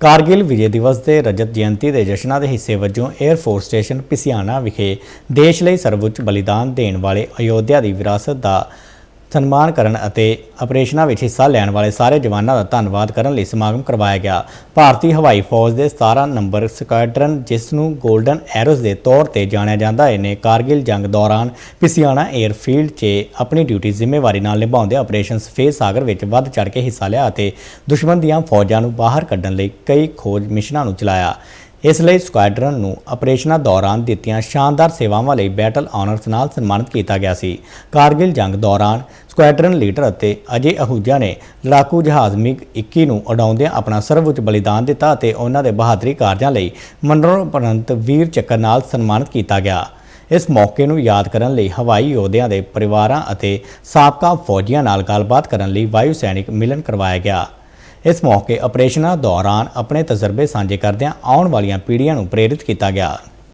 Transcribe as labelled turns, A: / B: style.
A: ਕਾਰਗਿਲ ਵਿਜੇ ਦਿਵਸ ਦੇ ਰਜਤ ਜਯੰਤੀ ਦੇ ਜਸ਼ਨਾਂ ਦੇ ਹਿੱਸੇ ਵਜੋਂ 에ਅਰ ਫੋਰਸ ਸਟੇਸ਼ਨ ਪਿਸਿਆਣਾ ਵਿਖੇ ਦੇਸ਼ ਲਈ ਸਰਵਉੱਚ ਬਲੀਦਾਨ ਦੇਣ ਵਾਲੇ ਅਯੋਧਿਆ ਦੀ ਵਿਰਾਸਤ ਦਾ ਸਨਮਾਨ ਕਰਨ ਅਤੇ ਆਪਰੇਸ਼ਨਾਂ ਵਿੱਚ ਹਿੱਸਾ ਲੈਣ ਵਾਲੇ ਸਾਰੇ ਜਵਾਨਾਂ ਦਾ ਧੰਨਵਾਦ ਕਰਨ ਲਈ ਸਮਾਗਮ ਕਰਵਾਇਆ ਗਿਆ। ਭਾਰਤੀ ਹਵਾਈ ਫੌਜ ਦੇ 17 ਨੰਬਰ ਸਕੁਐਡਰਨ ਜਿਸ ਨੂੰ 골ਡਨ ਐਰੋਜ਼ ਦੇ ਤੌਰ ਤੇ ਜਾਣਿਆ ਜਾਂਦਾ ਹੈ, ਨੇ ਕਾਰਗਿਲ ਜੰਗ ਦੌਰਾਨ ਪਿਸਿਆਣਾ 에ਅਰਫੀਲਡ 'ਚ ਆਪਣੀ ਡਿਊਟੀ ਜ਼ਿੰਮੇਵਾਰੀ ਨਾਲ ਨਿਭਾਉਂਦੇ ਆਪਰੇਸ਼ਨ ਸਫੇਦ ਸਾਗਰ ਵਿੱਚ ਵੱਧ ਚੜ੍ਹ ਕੇ ਹਿੱਸਾ ਲਿਆ ਅਤੇ ਦੁਸ਼ਮਣ ਦੀਆਂ ਫੌਜਾਂ ਨੂੰ ਬਾਹਰ ਕੱਢਣ ਲਈ ਕਈ ਖੋਜ ਮਿਸ਼ਨਾਂ ਨੂੰ ਚਲਾਇਆ। ਇਸ ਲਈ ਸਕੁਐਡਰਨ ਨੂੰ ਆਪਰੇਸ਼ਨਾਂ ਦੌਰਾਨ ਦਿੱਤੀਆਂ ਸ਼ਾਨਦਾਰ ਸੇਵਾਵਾਂ ਲਈ ਬੈਟਲ ਆਨਰਸ ਨਾਲ ਸਨਮਾਨਿਤ ਕੀਤਾ ਗਿਆ ਸੀ। ਕਾਰਗਿਲ ਜੰਗ ਦੌਰਾਨ ਸਕੁਐਡਰਨ ਲੀਡਰ ਅਤੇ ਅਜੇ ਅਹੂਜਾ ਨੇ ਲੜਾਕੂ ਜਹਾਜ਼ ਮਿਗ 21 ਨੂੰ ਉਡਾਉਂਦਿਆਂ ਆਪਣਾ ਸਰਵਉੱਚ ਬਲੀਦਾਨ ਦਿੱਤਾ ਅਤੇ ਉਹਨਾਂ ਦੇ ਬਹਾਦਰੀ ਕਾਰਜਾਂ ਲਈ ਮਨੋਰਪਰੰਤ ਵੀਰ ਚੱਕਰ ਨਾਲ ਸਨਮਾਨਿਤ ਕੀਤਾ ਗਿਆ। ਇਸ ਮੌਕੇ ਨੂੰ ਯਾਦ ਕਰਨ ਲਈ ਹਵਾਈ ਯੋਧਿਆਂ ਦੇ ਪਰਿਵਾਰਾਂ ਅਤੇ ਸਾਬਕਾ ਫੌਜੀਆਂ ਨਾਲ ਗੱਲਬਾਤ ਕਰਨ ਲਈ ਵਾਯੂ ਸੈਨਿਕ ਮਿਲਨ ਕਰਵਾਇਆ ਗਿਆ। ਇਸ ਮੌਕੇ ਆਪਰੇਸ਼ਨਾਂ ਦੌਰਾਨ ਆਪਣੇ ਤਜਰਬੇ ਸਾਂਝੇ ਕਰਦਿਆਂ ਆਉਣ ਵਾਲੀਆਂ ਪੀੜ੍ਹੀਆਂ ਨੂੰ ਪ੍ਰੇਰਿਤ ਕੀਤਾ ਗਿਆ।